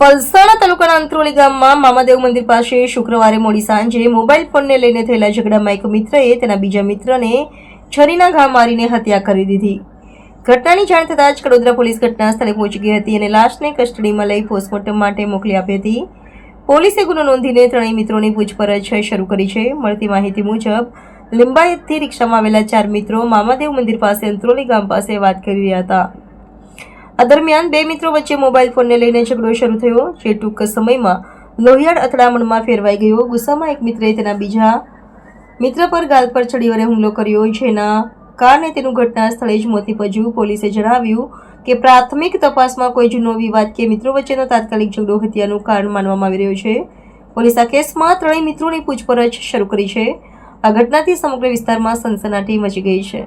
પલસાણા તાલુકાના અંત્રોલી ગામમાં મામાદેવ મંદિર પાસે શુક્રવારે મોડી સાંજે મોબાઈલ ફોનને લઈને થયેલા ઝઘડામાં એક મિત્રએ તેના બીજા મિત્રને છરીના ઘા મારીને હત્યા કરી દીધી. ઘટનાની જાણ થતાં જ કડોદરા પોલીસ ઘટના સ્થળે પહોંચી ગઈ હતી અને લાશને કસ્ટડીમાં લઈ પોસ્ટમોર્ટમ માટે મોકલી આપી હતી. પોલીસે ગુનો નોંધીને ત્રણેય મિત્રોની પૂછપરછ શરૂ કરી છે. મળતી માહિતી મુજબ, લિંબાયતથી રિક્ષામાં આવેલા ચાર મિત્રો મામાદેવ મંદિર પાસે અંત્રોલી ગામ પાસે વાત કરી રહ્યા હતા. આ દરમિયાન બે મિત્રો વચ્ચે મોબાઈલ ફોનને લઈને ઝઘડો શરૂ થયો. જે ટૂંક સમયમાં લોહિયાળ અથડામણમાં ફેરવાઈ ગયો. ગુસ્સામાં એક મિત્રે તેના બીજા મિત્ર પર ગાલ પર ચડી વડે હુમલો કર્યો. જેના કારણે તેનું ઘટના સ્થળે જ મોત નીપજ્યું. પોલીસે જણાવ્યું કે પ્રાથમિક તપાસમાં કોઈ જૂનો વિવાદ કે મિત્રો વચ્ચેનો તાત્કાલિક ઝઘડો હત્યાનું કારણ માનવામાં આવી રહ્યું છે. પોલીસ આ કેસમાં ત્રણેય મિત્રોની પૂછપરછ શરૂ કરી છે. આ ઘટનાથી સમગ્ર વિસ્તારમાં સનસનાટી મચી ગઈ છે.